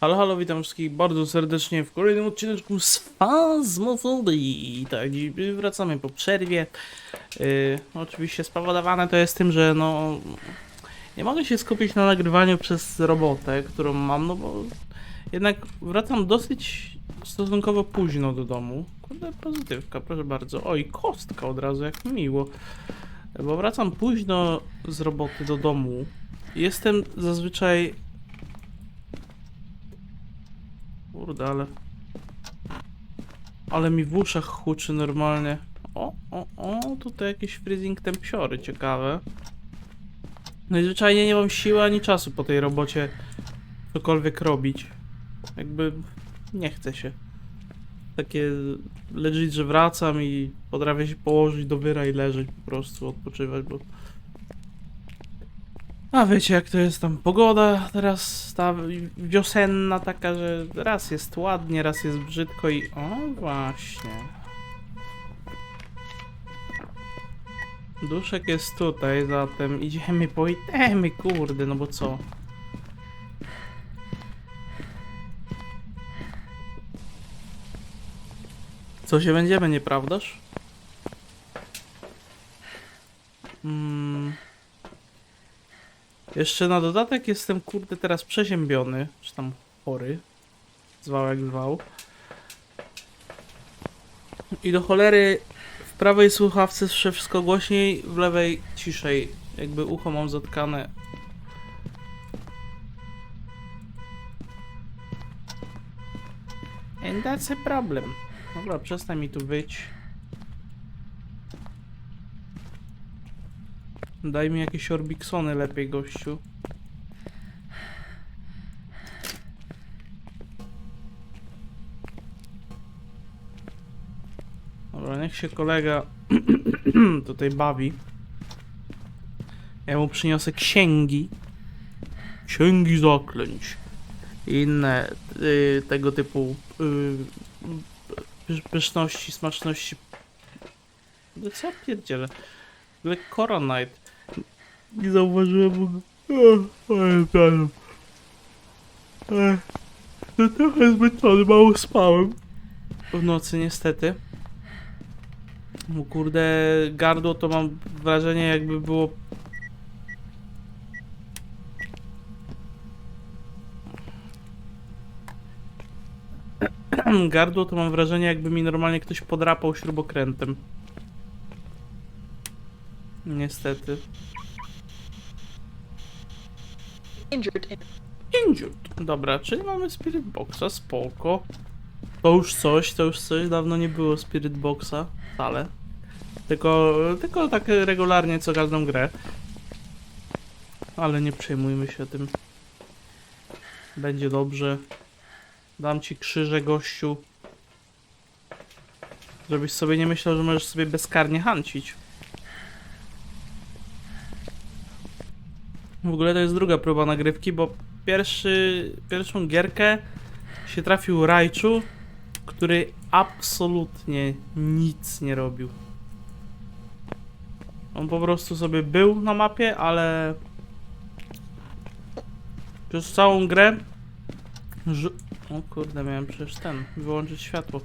Halo, halo, witam wszystkich bardzo serdecznie w kolejnym odcineczku z Phasmophobia. Tak, wracamy po przerwie. Yy, oczywiście spowodowane to jest tym, że no... Nie mogę się skupić na nagrywaniu przez robotę, którą mam, no bo... Jednak wracam dosyć stosunkowo późno do domu. Kurde, pozytywka, proszę bardzo. Oj, kostka od razu, jak miło. Bo wracam późno z roboty do domu. Jestem zazwyczaj Kurde, ale... Ale mi w uszach huczy normalnie. O, o, o, tutaj jakieś freezing tempiory ciekawe. Najzwyczajniej nie mam siły ani czasu po tej robocie cokolwiek robić. Jakby nie chce się. Takie legit, że wracam i potrafię się położyć do wyra i leżeć po prostu, odpoczywać, bo... A wiecie jak to jest tam pogoda teraz ta wiosenna taka, że raz jest ładnie, raz jest brzydko i o właśnie. Duszek jest tutaj, zatem idziemy po itemy, kurde, no bo co? Co się będziemy, nieprawdaż? Mm. Jeszcze na dodatek jestem kurde teraz przeziębiony, czy tam chory, zwał jak zwał. I do cholery w prawej słuchawce słyszę wszystko głośniej, w lewej ciszej. Jakby ucho mam zatkane. And that's a problem. Dobra, przestań mi tu być. Daj mi jakieś Orbiksony lepiej, gościu. Dobra, niech się kolega tutaj bawi. Ja mu przyniosę księgi. Księgi zaklęć. I inne y, tego typu y, py- pyszności, smaczności. No co ja pierdzielę? Ogóle Coronite. Nie zauważyłem go. Ale. Ech, No trochę zmęczony, mało spałem. W nocy niestety. Bo kurde, gardło to mam wrażenie jakby było... Gardło to mam wrażenie jakby mi normalnie ktoś podrapał śrubokrętem. Niestety. Injured in Injured. Dobra, czyli mamy Spirit Boxa, spoko. To już coś, to już coś, dawno nie było Spirit Boxa, wcale. Tylko, tylko tak regularnie co każdą grę. Ale nie przejmujmy się tym. Będzie dobrze. Dam ci krzyże, gościu. Żebyś sobie nie myślał, że możesz sobie bezkarnie hancić. W ogóle to jest druga próba nagrywki, bo pierwszy, pierwszą gierkę się trafił Raichu, który absolutnie nic nie robił. On po prostu sobie był na mapie, ale przez całą grę o kurde, miałem przecież ten, wyłączyć światło.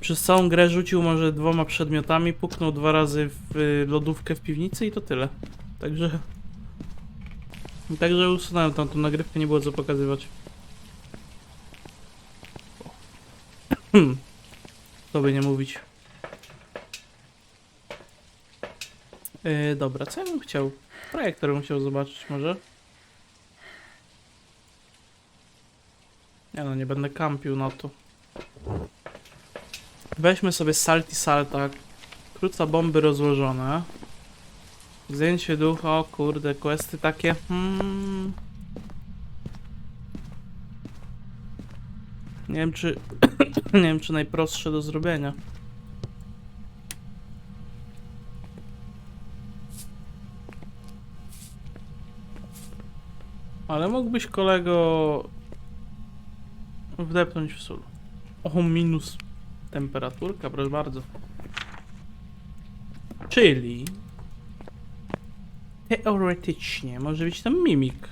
Przez całą grę rzucił może dwoma przedmiotami, puknął dwa razy w y, lodówkę w piwnicy i to tyle. Także. Także usunąłem tamtą nagrywkę, nie było co pokazywać. To by nie mówić. Yy, dobra, co ja bym chciał? Projektor bym chciał zobaczyć może. Nie no, nie będę kampił na to. Weźmy sobie salty salta. Krótca bomby rozłożone. Zdjęcie ducha, o kurde, questy takie. Hmm. Nie wiem czy. nie wiem czy najprostsze do zrobienia. Ale mógłbyś kolego wdepnąć w sól. O, minus temperaturka, proszę bardzo. Czyli Teoretycznie może być tam mimik.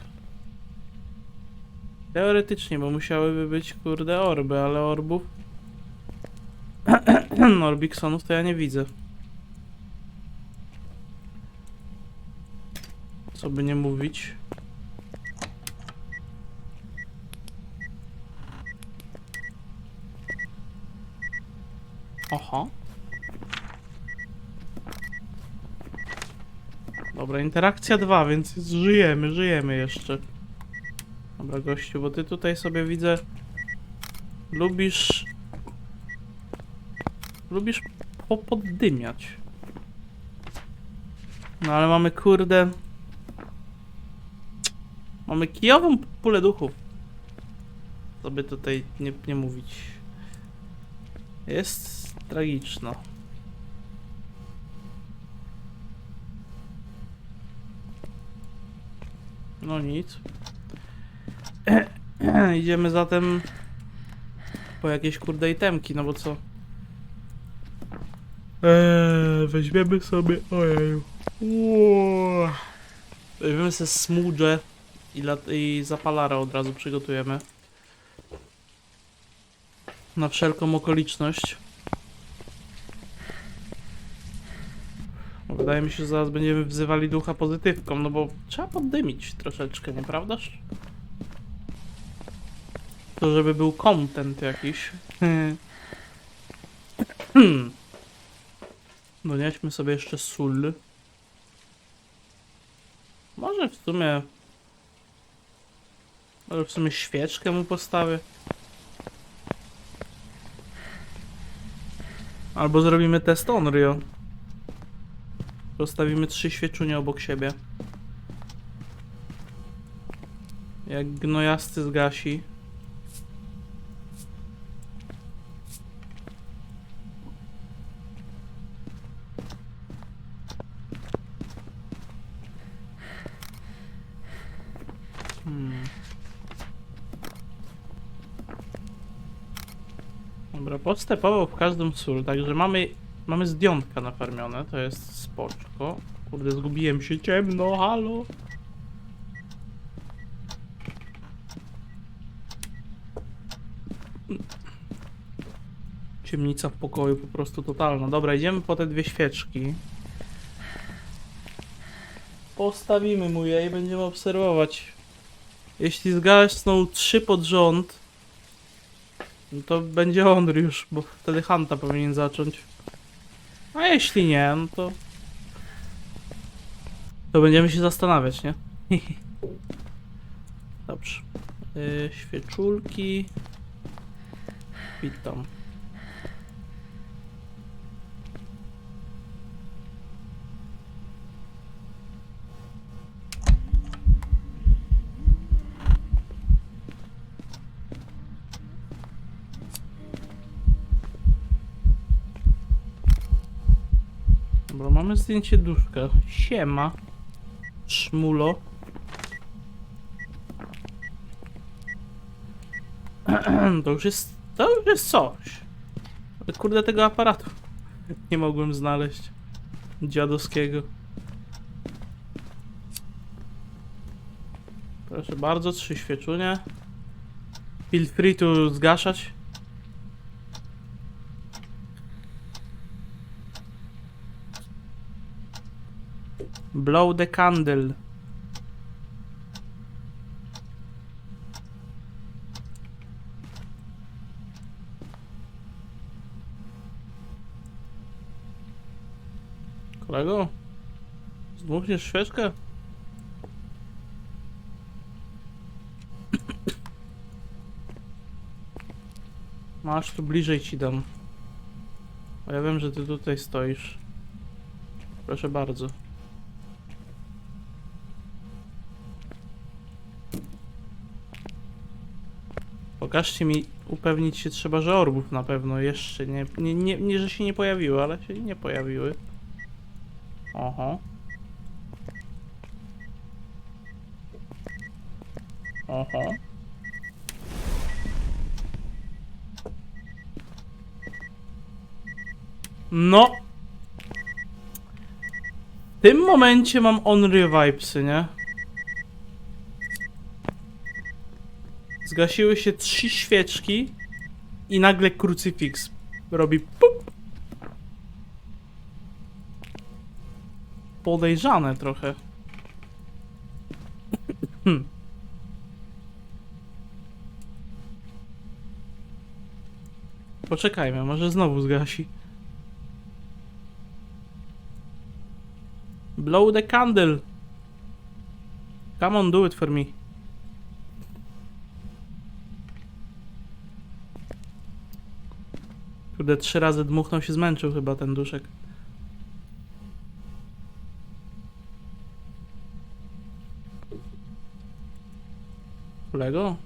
Teoretycznie, bo musiałyby być, kurde, orby, ale orbów... Orbiksonów to ja nie widzę. Co by nie mówić. Oho. Dobra, interakcja 2, więc żyjemy, żyjemy jeszcze. Dobra, gościu, bo ty tutaj sobie widzę. Lubisz. Lubisz popoddymiać. No ale mamy kurde. Mamy kijową pulę duchów. By tutaj nie, nie mówić. Jest tragiczna. No nic. Idziemy zatem po jakieś kurde itemki, no bo co? Eee, weźmiemy sobie. Ojeju. Ło. Weźmiemy sobie smudże i, i zapalara od razu przygotujemy. Na wszelką okoliczność. Wydaje mi się, że zaraz będziemy wzywali ducha pozytywką, no bo trzeba poddymić troszeczkę, nieprawdaż? To żeby był content jakiś. Donieśmy sobie jeszcze sól. Może w sumie... Może w sumie świeczkę mu postawię. Albo zrobimy test Onryo. Rozstawimy trzy świeczunie obok siebie. Jak gnojasty zgasi. Hmm. Dobra, podstepował w każdym sól, także mamy, mamy zdjątka nafarmione, to jest spoczko. Kurde, zgubiłem się, ciemno, halo. Ciemnica w pokoju po prostu totalna. Dobra, idziemy po te dwie świeczki. Postawimy mu je i będziemy obserwować. Jeśli zgasną trzy pod rząd, no to będzie on już, bo wtedy Hanta powinien zacząć. A jeśli nie, no to... To będziemy się zastanawiać, nie? Dobrze. Yy, świeczulki. Witam. Dobra, mamy zdjęcie duszka. Siema. Szmulo. To już jest. To już jest coś. Ale kurde tego aparatu. Nie mogłem znaleźć. Dziadowskiego. Proszę bardzo, trzy świeczunie. Feel free tu zgaszać. Blow the candle. Kolego? Zdmuchniesz świeczkę? Masz tu bliżej ci dam. Bo ja wiem, że ty tutaj stoisz. Proszę bardzo. Pokażcie mi, upewnić się trzeba, że orbów na pewno jeszcze nie, nie, nie, nie, że się nie pojawiły, ale się nie pojawiły. Oho. Oho. No. W tym momencie mam Onry vibesy, nie? Zgasiły się trzy świeczki i nagle krucyfiks robi puk. Podejrzane trochę. Hmm. Poczekajmy, może znowu zgasi. Blow the candle. Come on, do it for me. Kurde, trzy razy dmuchnął się zmęczył chyba ten duszek. Kolego?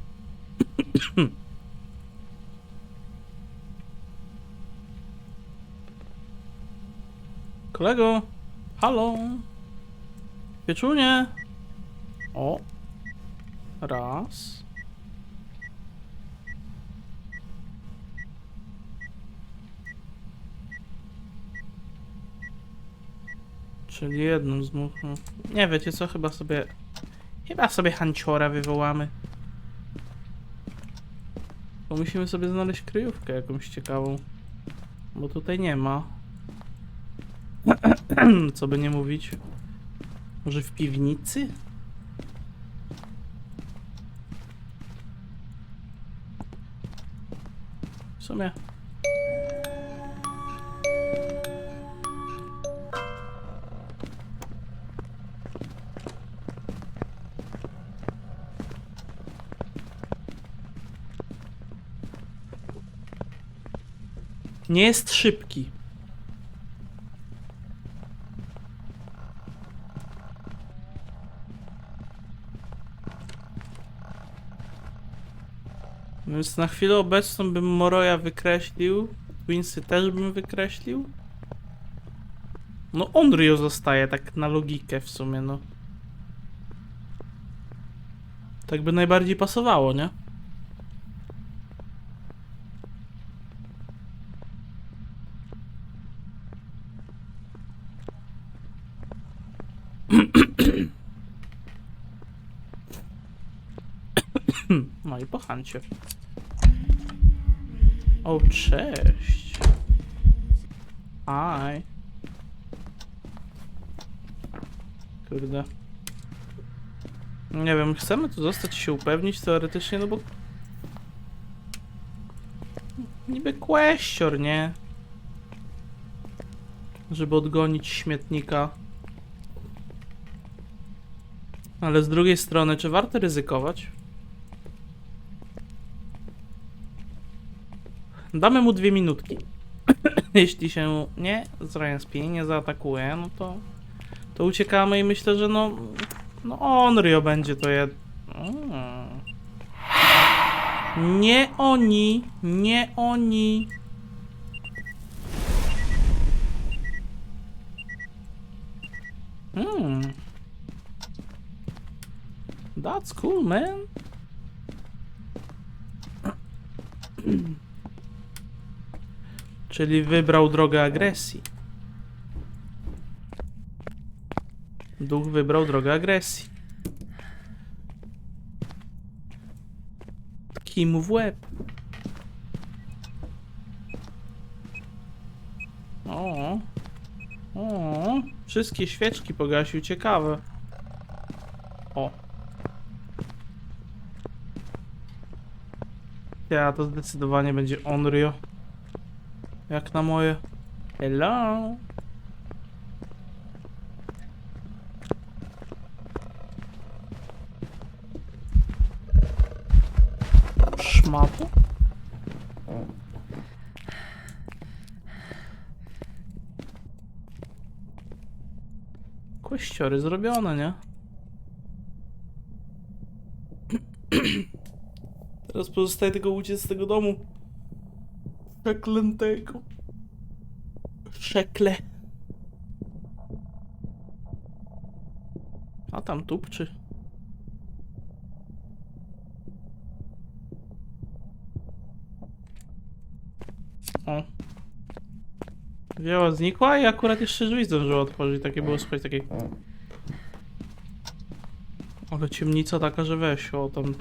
Kolego? Halo? Wieczunie? O. Raz. Czyli jedną z dwóch. no. Nie wiecie co, chyba sobie... Chyba sobie hanciora wywołamy. Bo musimy sobie znaleźć kryjówkę jakąś ciekawą. Bo tutaj nie ma. Co by nie mówić? Może w piwnicy? W sumie. Nie jest szybki. Więc na chwilę obecną bym Moroja wykreślił. Twinsy też bym wykreślił. No Onryo zostaje tak na logikę w sumie, no. Tak by najbardziej pasowało, nie? No i po Hancie. O, cześć. Hi. Kurde. Nie wiem, chcemy tu zostać i się upewnić teoretycznie, no bo... Niby kwestior, nie? Żeby odgonić śmietnika. Ale z drugiej strony, czy warto ryzykować? Damy mu dwie minutki. Jeśli się nie zrespię, nie zaatakuje, no to to uciekamy i myślę, że no no Onryo będzie to jed... Mm. Nie oni, nie oni. Hmm. That's cool, man. Czyli wybrał drogę agresji. Duch wybrał drogę agresji. Tkij mu w łeb. O. O. Wszystkie świeczki pogasił, ciekawe. O. Ja, to zdecydowanie będzie Onryo. Jak na moje. Hello. Szmato? Kościory zrobione, nie? Teraz pozostaje tylko uciec z tego domu. Przeklętego. Szekle. A tam tupczy. O. Wzięła, znikła i akurat jeszcze drzwi zdążyła otworzyć. Takie było słychać, takie... Ale ciemnica taka, że weź, o tam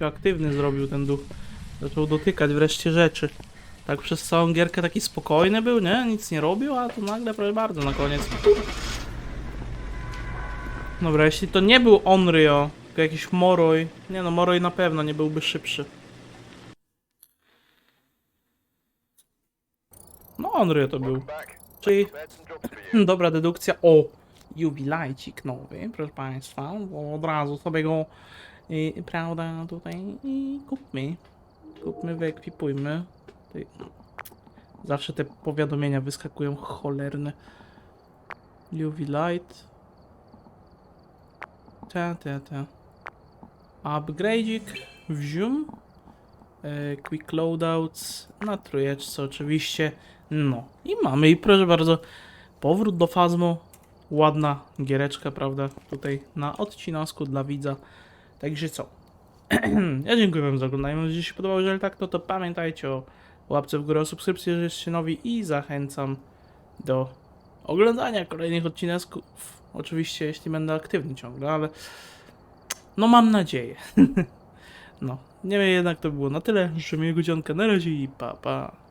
aktywny zrobił ten duch. Zaczął dotykać wreszcie rzeczy. Tak przez całą gierkę taki spokojny był, nie? Nic nie robił, a tu nagle, proszę bardzo, na koniec. Dobra, jeśli to nie był Onryo, tylko jakiś Moroj. Nie no, Moroj na pewno nie byłby szybszy. No, Onryo to był. Czyli dobra dedukcja. O, jubilajcik nowy, proszę Państwa, bo od razu sobie go, y, prawda, tutaj i kupmy. Kupmy, wyekwipujmy. Tutaj, Zawsze te powiadomienia wyskakują cholerne. UV light. Ta, ta, ta. Upgrade'ik. Wzium. E, quick loadouts. Na trójeczce oczywiście. No. I mamy i proszę bardzo. Powrót do Fazmo. Ładna giereczka, prawda? Tutaj na odcinasku dla widza. Także co? ja dziękuję wam za oglądanie. Mam nadzieję, że się podobało. Jeżeli tak, no to pamiętajcie o łapce w górę, o subskrypcji, jeżeli jesteście nowi i zachęcam do oglądania kolejnych odcinków. Oczywiście, jeśli będę aktywny ciągle, ale no mam nadzieję. no, nie wiem, jednak to było na tyle. Życzę miłego dzionka. Na razie i pa, pa.